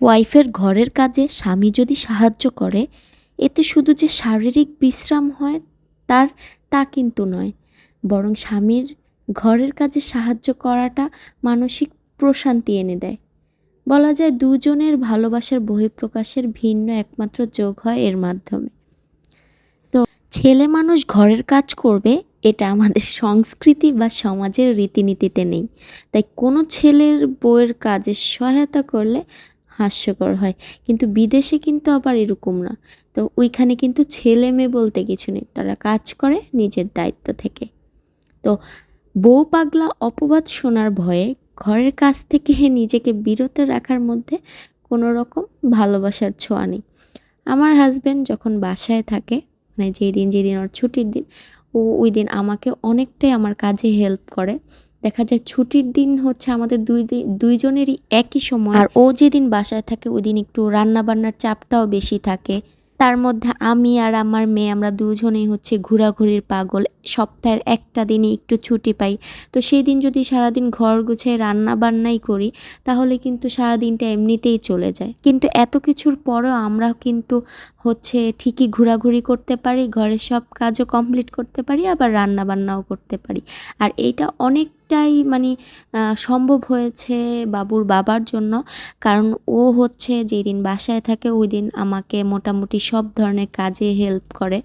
ওয়াইফের ঘরের কাজে স্বামী যদি সাহায্য করে, এতে শুধু যে শারীরিক বিশ্রাম হয় তার, তা কিন্তু নয়। বরং স্বামীর ঘরের কাজে সাহায্য করাটা মানসিক প্রশান্তি এনে দেয়। বলা যায় দুজনের ভালোবাসার বহিঃপ্রকাশের ভিন্ন একমাত্র যোগ হয় এর মাধ্যমে। তো ছেলে মানুষ ঘরের কাজ করবে, এটা আমাদের সংস্কৃতি বা সমাজের রীতিনীতিতে নেই। তাই কোনো ছেলের বউয়ের কাজে সহায়তা করলে হাস্যকর হয়। কিন্তু বিদেশে কিন্তু আবার এরকম না। তো ওইখানে কিন্তু ছেলে মেয়ে বলতে কিছু নেই। তারা কাজ করে নিজের দায়িত্ব থেকে। তো বউ পাগলা অপবাদ শোনার ভয়ে ঘরের কাজ থেকে নিজেকে বিরত রাখার মধ্যে কোনো রকম ভালোবাসার ছোঁয়া নেই। আমার হাজব্যান্ড যখন বাসায় থাকে মানে যেই দিন যেদিন ওর ছুটির দিন, ও ওই দিন আমাকে অনেকটাই আমার কাজে হেল্প করে। দেখা যায় ছুটির দিন হচ্ছে আমাদের দুই দুইজনেরই একই সময়। আর ও যেদিন বাসায় থাকে ওই দিন একটু রান্নাবান্নার চাপটাও বেশি থাকে। তার মধ্যে আমি আর আমার মেয়ে, আমরা দুজনেই হচ্ছে ঘোরাঘুরির পাগল। সপ্তাহের একটা দিনে একটু ছুটি পাই। তো সেই দিন যদি সারাদিন ঘর গুছিয়ে রান্না বান্নাই করি, তাহলে কিন্তু সারাদিনটা এমনিতেই চলে যায়। কিন্তু এত কিছুর পরেও আমরা কিন্তু হচ্ছে ঠিকই ঘোরাঘুরি করতে পারি, ঘরের সব কাজও কমপ্লিট করতে পারি, আবার রান্না বান্নাও করতে পারি। আর এইটা অনেকটাই মানে সম্ভব হয়েছে বাবুর বাবার জন্য। কারণ ও হচ্ছে যেই দিন বাসায় থাকে ওই দিন আমাকে মোটামুটি সব ধরনের কাজে হেল্প করে।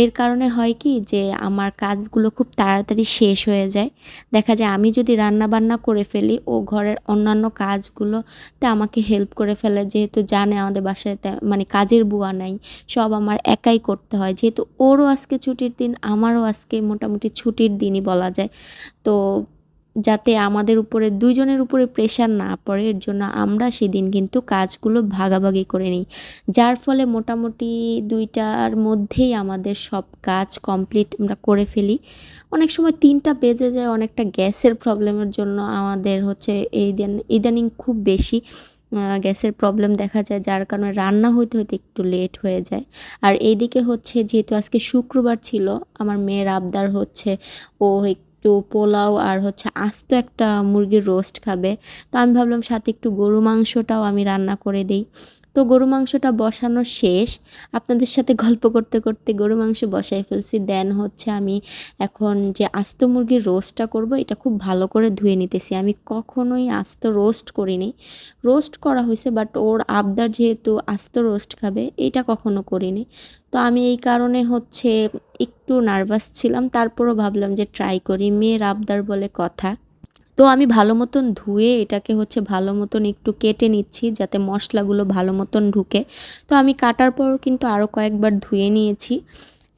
এর কারণে হয় কি যে, আমার কাজগুলো খুব তাড়াতাড়ি শেষ হয়ে যায়। দেখা যায় আমি যদি রান্না বান্না করে ফেলি, ও ঘরের অন্যান্য কাজগুলোতে আমাকে হেল্প করে ফেলে। যেহেতু জানে আমাদের বাসায় মানে কাজের বুয়া নাই, সব আমার একাই করতে হয়। যেহেতু ওরও আজকে ছুটির দিন, আমারও আজকে মোটামুটি ছুটির দিনই বলা যায়। তো যাতে আমাদের উপরে, দুইজনের উপরে প্রেশার না পড়ে, এর জন্য আমরা সেদিন কিন্তু কাজগুলো ভাগাভাগি করে নিই। যার ফলে মোটামুটি দুইটার মধ্যেই আমাদের সব কাজ কমপ্লিট আমরা করে ফেলি। অনেক সময় তিনটা বেজে যায়, অনেকটা গ্যাসের প্রবলেমের জন্য আমাদের হচ্ছে এই দিন ইদানিং খুব বেশি গ্যাসের প্রবলেম দেখা যায়, যার কারণে রান্না হইতে হইতে একটু লেট হয়ে যায়। আর এইদিকে হচ্ছে, যেহেতু আজকে শুক্রবার ছিল, আমার মেয়ের আবদার হচ্ছে, ও একটু পোলাও আর হচ্ছে আস্ত একটা মুরগির রোস্ট খাবে। তো আমি ভাবলাম সাথে একটু গরু মাংসটাও আমি রান্না করে দিই। তো গরু মাংসটা বসানো শেষ। আপনাদের সাথে গল্প করতে করতে গরু মাংস বসাই ফেলছি। দেন হচ্ছে আমি এখন যে আস্ত মুরগির রোস্টটা করব, এটা খুব ভালো করে ধুয়ে নিতেছি। আমি কখনোই আস্ত রোস্ট করিনি। রোস্ট করা হয়েছে বাট ওর আবদার যেহেতু আস্ত রোস্ট খাবে, এটা কখনো করিনি। তো আমি এই কারণে হচ্ছে একটু নার্ভাস ছিলাম। তারপরও ভাবলাম যে ট্রাই করি। মেয়ের আবদার বলে কথা। তো আমি ভালো মতন ধুয়ে এটাকে হচ্ছে ভালো মতন একটু কেটে নিচ্ছি যাতে মশলাগুলো ভালো মতন ঢুকে। তো আমি কাটার পরও কিন্তু আরও কয়েকবার ধুয়ে নিয়েছি।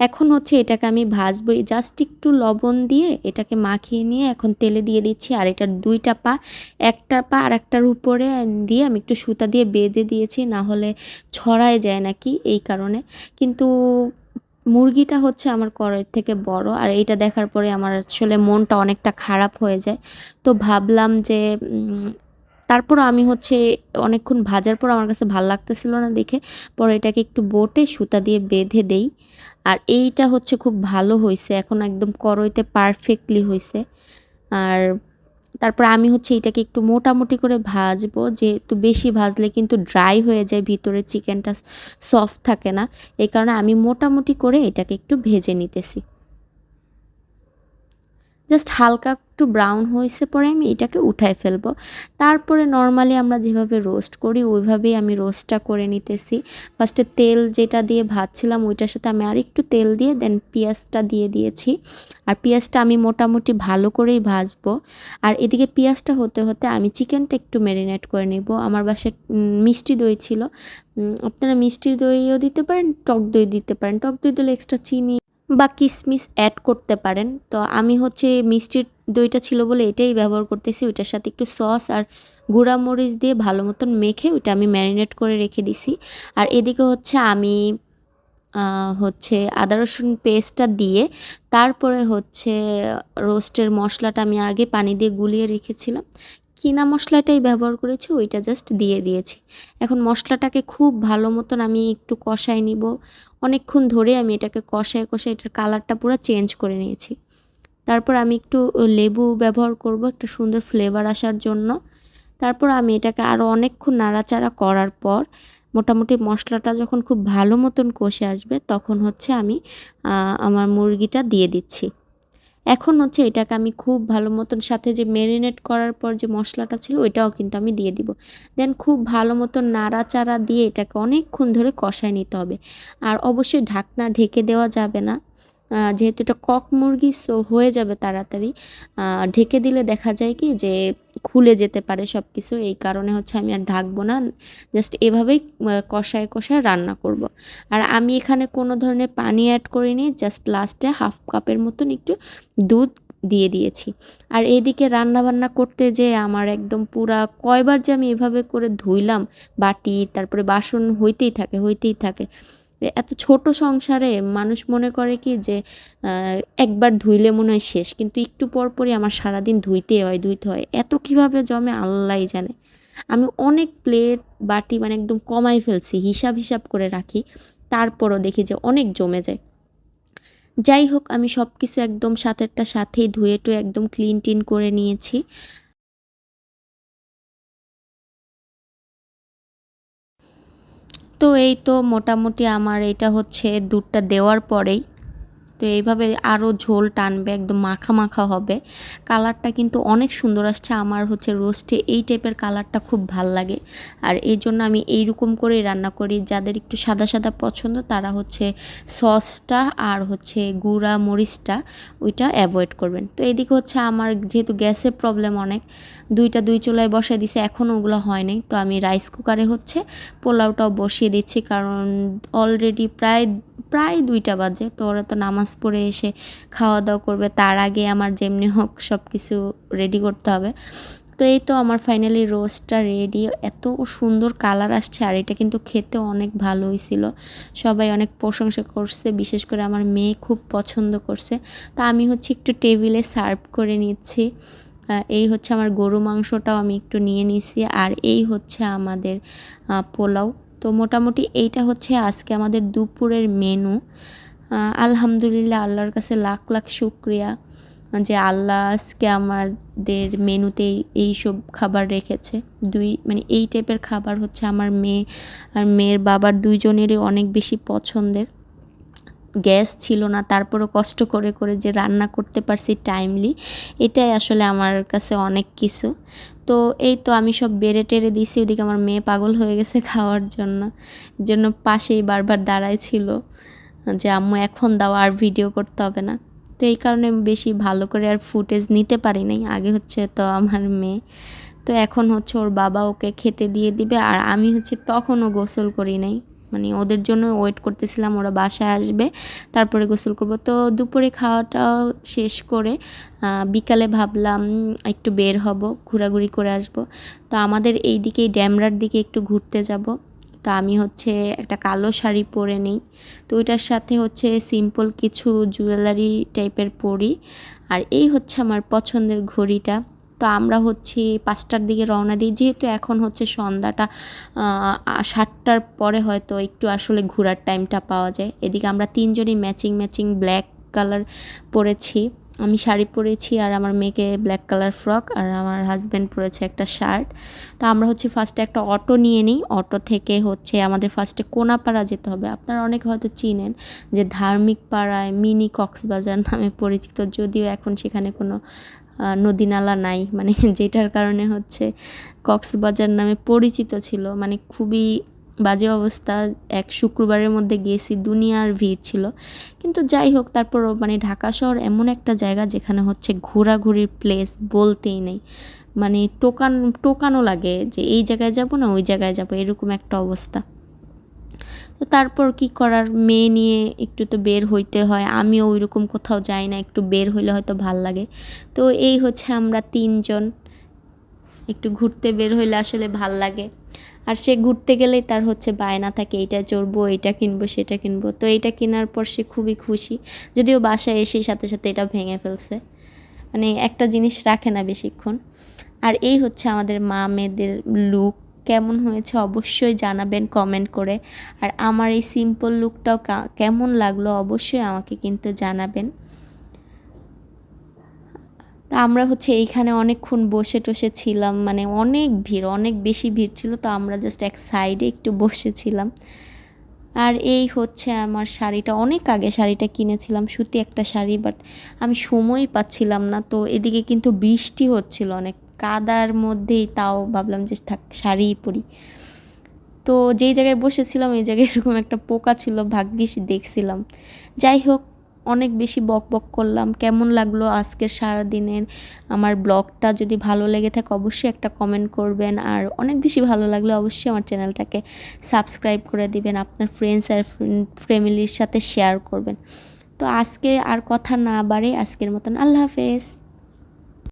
এখন হচ্ছে এটাকে আমি ভাজবো। জাস্ট একটু লবণ দিয়ে এটাকে মাখিয়ে নিয়ে এখন তেলে দিয়ে দিচ্ছি। আর এটার দুইটা পা, একটা পা আর একটার উপরে দিয়ে আমি একটু সুতা দিয়ে বেঁধে দিয়েছি। না হলে ছড়ায় যায় নাকি এই কারণে। কিন্তু মুরগিটা হচ্ছে আমার কড়াইয়ের থেকে বড়, আর এইটা দেখার পরে আমার আসলে মনটা অনেকটা খারাপ হয়ে যায়। তো ভাবলাম যে তারপর আমি হচ্ছে অনেকক্ষণ ভাজার পর আমার কাছে ভালো লাগতেছিল না দেখে, পরে এটাকে একটু বোটে সুতা দিয়ে বেঁধে দেই। আর এইটা হচ্ছে খুব ভালো হয়েছে এখন একদম করইতে পারফেক্টলি হয়েছে আর তারপর আমি হচ্ছে এটাকে একটু মোটামুটি করে ভাজবো, যেহেতু বেশি ভাজলে কিন্তু ড্রাই হয়ে যায়, ভিতরে চিকেনটা সফট থাকে না। এই কারণে আমি মোটামুটি করে এটাকে একটু ভেজে নিতেছি। জাস্ট হালকা একটু ব্রাউন হয়েছে পরে আমি এটাকে উঠায় ফেলব। তারপরে নর্মালি আমরা যেভাবে রোস্ট করি, ওইভাবেই আমি রোস্টটা করে নিতেছি। ফার্স্টে তেল যেটা দিয়ে ভাজছিলাম, ওইটার সাথে আমি আর একটু তেল দিয়ে দেন পেঁয়াজটা দিয়ে দিয়েছি। আর পেঁয়াজটা আমি মোটামুটি ভালো করেই ভাজবো। আর এদিকে পেঁয়াজটা হতে হতে আমি চিকেনটা একটু ম্যারিনেট করে নিব। আমার বাসায় মিষ্টি দই ছিল। আপনারা মিষ্টি দইও দিতে পারেন, টক দই দিতে পারেন। টক দই দিলে এক্সট্রা চিনি বা কিশমিশ অ্যাড করতে পারেন। তো আমি হচ্ছে মিষ্টির দইটা ছিল বলে এটাই ব্যবহার করতেছি। ওইটার সাথে একটু সস আর গুঁড়া মরিচ দিয়ে ভালো মতন মেখে ওইটা আমি ম্যারিনেট করে রেখে দিছি। আর এদিকে হচ্ছে আমি হচ্ছে আদা রসুন পেস্টটা দিয়ে তারপরে হচ্ছে রোস্টের মশলাটা আমি আগে পানি দিয়ে গুলিয়ে রেখেছিলাম। কিনা মশলাটাই ব্যবহার করেছি, ওইটা জাস্ট দিয়ে দিয়েছি। এখন মশলাটাকে খুব ভালো মতন আমি একটু কষাই নিব। অনেকক্ষণ ধরে আমি এটাকে কষায় কষায় এটার কালারটা পুরো চেঞ্জ করে নিয়েছি। তারপর আমি একটু লেবু ব্যবহার করব, একটা সুন্দর ফ্লেভার আসার জন্য। তারপর আমি এটাকে আরও অনেকক্ষণ নাড়াচাড়া করার পর মোটামুটি মশলাটা যখন খুব ভালো মতন কষে আসবে, তখন হচ্ছে আমি আমার মুরগিটা দিয়ে দিচ্ছি। এখন হচ্ছে এটাকে আমি খুব ভালো মতন সাথে যে ম্যারিনেট করার পর যে মশলাটা ছিল, ওইটাও কিন্তু আমি দিয়ে দিব। দেন খুব ভালো মতন নাড়াচাড়া দিয়ে এটাকে অনেকক্ষণ ধরে কষায় নিতে হবে। আর অবশ্যই ঢাকনা ঢেকে দেওয়া যাবে না। যেহেতু এটা কক মুরগি সো হয়ে যাবে তাড়াতাড়ি। ঢেকে দিলে দেখা যায় কি যে খুলে যেতে পারে সব কিছু এই কারণে হচ্ছে আমি আর ঢাকবো না জাস্ট এভাবেই কষায় কষায় রান্না করব। আর আমি এখানে কোনো ধরনের পানি অ্যাড করিনি জাস্ট লাস্টে হাফ কাপের মতন একটু দুধ দিয়ে দিয়েছি। আর এইদিকে রান্না বান্না করতে যে আমার একদম পুরা কয়বার যে আমি এভাবে করে ধুইলাম, বাটি, তারপরে বাসন হইতেই থাকে হইতেই থাকে। এত ছোট সংসারে মানুষ মনে করে কি যে একবার ধুইলে মনে হয় শেষ, কিন্তু একটু পর পরই আমার সারাদিন ধুইতে হয় ধুইতে হয়। এত কীভাবে জমে আল্লাহ জানে। আমি অনেক প্লেট, বাটি মানে একদম কমাই ফেলছি, হিসাব হিসাব করে রাখি, তারপরও দেখি যে অনেক জমে যায়। যাই হোক, আমি সব কিছু একদম সাথেরটা সাথেই ধুয়ে টুয়ে একদম ক্লিন টিন করে নিয়েছি। তো এই তো মোটামুটি আমার এটা হচ্ছে দুধটা দেওয়ার পরেই তো এইভাবে আরও ঝোল টানবে, একদম মাখা মাখা হবে। কালারটা কিন্তু অনেক সুন্দর আসছে। আমার হচ্ছে রোস্টে এই টাইপের কালারটা খুব ভালো লাগে। আর এই জন্য আমি এইরকম করেই রান্না করি। যাদের একটু সাদা সাদা পছন্দ, তারা হচ্ছে সসটা আর হচ্ছে গুঁড়া মরিচটা, ওইটা অ্যাভয়েড করবেন। তো এদিকে হচ্ছে আমার যেহেতু গ্যাসের প্রবলেম অনেক, দুইটা দুই চুলায় বসাই দিছে এখনও ওগুলো হয় নাই। তো আমি রাইস কুকারে হচ্ছে পোলাওটাও বসিয়ে দিচ্ছি। কারণ অলরেডি প্রায় প্রায় দুইটা বাজে। তো ওরা তো নামাজ পড়ে এসে খাওয়া দাওয়া করবে। তার আগে আমার যেমনি হোক সব কিছু রেডি করতে হবে। তো এই তো আমার ফাইনালি রোস্টটা রেডি এত সুন্দর কালার আসছে আর এটা কিন্তু খেতে অনেক ভালো হয়েছিল। সবাই অনেক প্রশংসা করছে, বিশেষ করে আমার মেয়ে খুব পছন্দ করছে। তা আমি হচ্ছে একটু টেবিলে সার্ভ করে নিচ্ছি। এই হচ্ছে আমার গরু মাংসটাও আমি একটু নিয়ে নিছি। আর এই হচ্ছে আমাদের পোলাও। তো মোটামুটি এইটা হচ্ছে আজকে আমাদের দুপুরের মেনু আলহামদুলিল্লাহ আল্লাহর কাছে লাখ লাখ শুক্রিয়া যে আল্লাহ আজকে আমাদের মেনুতে এইসব খাবার রেখেছে। দুই মানে এই টাইপের খাবার হচ্ছে আমার মেয়ে আর মেয়ের বাবার দুইজনেরই অনেক বেশি পছন্দের। গ্যাস ছিল না, তারপরও কষ্ট করে করে যে রান্না করতে পারছি টাইমলি এটাই আসলে আমার কাছে অনেক কিছু। তো এই তো আমি সব বেড়ে টেড়ে দিছি ওদিকে আমার মেয়ে পাগল হয়ে গেছে খাওয়ার জন্য। জন্য পাশেই বারবার দাঁড়ায় ছিল যে, আম্মু, এখন দাও, আর ভিডিও করতে হবে না। তো এই কারণে বেশি ভালো করে আর ফুটেজ নিতে পারি নাই। আগে হচ্ছে তো আমার মেয়ে। তো এখন হচ্ছে ওর বাবা ওকে খেতে দিয়ে দিবে, আর আমি হচ্ছে তখনও গোসল করি নাই। মানে ওদের জন্য ওয়েট করতেছিলাম, ওরা বাসায় আসবে, তারপরে গোসল করব। তো দুপুরে খাওয়াটা শেষ করে বিকালে ভাবলাম একটু বের হব, ঘোরাঘুরি করে আসব। তো আমাদের এই দিকে ড্যামরার দিকে একটু ঘুরতে যাব। তো আমি হচ্ছে একটা কালো শাড়ি পরে নিই। তো ওইটার সাথে হচ্ছে সিম্পল কিছু জুয়েলারি টাইপের পরি। আর এই হচ্ছে আমার পছন্দের ঘড়িটা। তো আমরা হচ্ছে পাঁচটার দিকে রওনা দিই। যেহেতু এখন হচ্ছে সন্ধ্যাটা সাতটার পরে হয়তো একটু আসলে ঘোরার টাইমটা পাওয়া যায়। এদিকে আমরা তিনজনই ম্যাচিং ম্যাচিং ব্ল্যাক কালার পরেছি। আমি শাড়ি পরেছি আর আমার মেয়েকে ব্ল্যাক কালার ফ্রক আর আমার হাজব্যান্ড পরেছে একটা শার্ট তো আমরা হচ্ছে ফার্স্টে একটা অটো নিয়ে নিই। অটো থেকে হচ্ছে আমাদের ফার্স্টে কোনাপাড়া যেতে হবে। আপনারা অনেক হয়তো চিনেন যে ধার্মিক পাড়ায় মিনি কক্সবাজার নামে পরিচিত। যদিও এখন সেখানে কোনো নদী নালা নাই। মানে যেটার কারণে হচ্ছে কক্সবাজার নামে পরিচিত ছিল। মানে খুবই বাজে অবস্থা। এক শুক্রবারের মধ্যে গিয়েছি, দুনিয়ার ভিড় ছিল। কিন্তু যাই হোক, তারপরও মানে ঢাকা শহর এমন একটা জায়গা যেখানে হচ্ছে ঘোরাঘুরির প্লেস বলতেই নেই। মানে টোকান টোকানো লাগে যে এই জায়গায় যাব না, ওই জায়গায় যাব, এরকম একটা অবস্থা। তো তারপর কি করার? মেয়ে নিয়ে একটু তো বের হইতে হয়। আমিও ওই রকম কোথাও যাই না, একটু বের হইলে হয়তো ভালো লাগে। তো এই হচ্ছে আমরা তিনজন। একটু ঘুরতে বের হইলে আসলে ভালো লাগে। আর সে ঘুরতে গেলেই তার হচ্ছে বায়না থাকে, এইটা চড়বো, এইটা কিনবো, সেটা কিনবো। তো এটা কেনার পর সে খুবই খুশি। যদিও বাসায় এসে সাথে সাথে এটা ভেঙে ফেলছে। মানে একটা জিনিস রাখে না বেশিক্ষণ। আর এই হচ্ছে আমাদের মা মেয়েদের লুক কেমন হয়েছে অবশ্যই জানাবেন কমেন্ট করে। আর আমার এই সিম্পল লুকটাও কেমন লাগল অবশ্যই আমাকে কিন্তু জানাবেন। তো আমরা হচ্ছে এইখানে অনেকক্ষণ বসে টসে ছিলাম মানে অনেক ভিড়, অনেক বেশি ভিড় ছিল, তো আমরা জাস্ট এক সাইডে একটু বসেছিলাম আর এই হচ্ছে আমার শাড়িটা, অনেক আগে শাড়িটা কিনেছিলাম সুতি একটা শাড়ি বাট আমি সময় পাচ্ছিলাম না, তো এদিকে কিন্তু বৃষ্টি হচ্ছিল অনেক। কাদার মধ্যেই তাও ভাবলাম যে থাক, শাড়িই পরি। তো যেই জায়গায় বসেছিলাম, এই জায়গায় এরকম একটা পোকা ছিল, ভাগ্যিস দেখছিলাম। যাই হোক, অনেক বেশি বক বক করলাম। কেমন লাগল আজকের সারা দিনের আমার ব্লগটা যদি ভালো লেগে থাকে, অবশ্যই একটা কমেন্ট করবেন। আর অনেক বেশি ভালো লাগলে অবশ্যই আমার চ্যানেলটাকে সাবস্ক্রাইব করে দিবেন। আপনার ফ্রেন্ডস আর ফ্যামিলির সাথে শেয়ার করবেন। তো আজকে আর কথা না বাড়ে আজকের মতন আল্লাহ হাফেজ।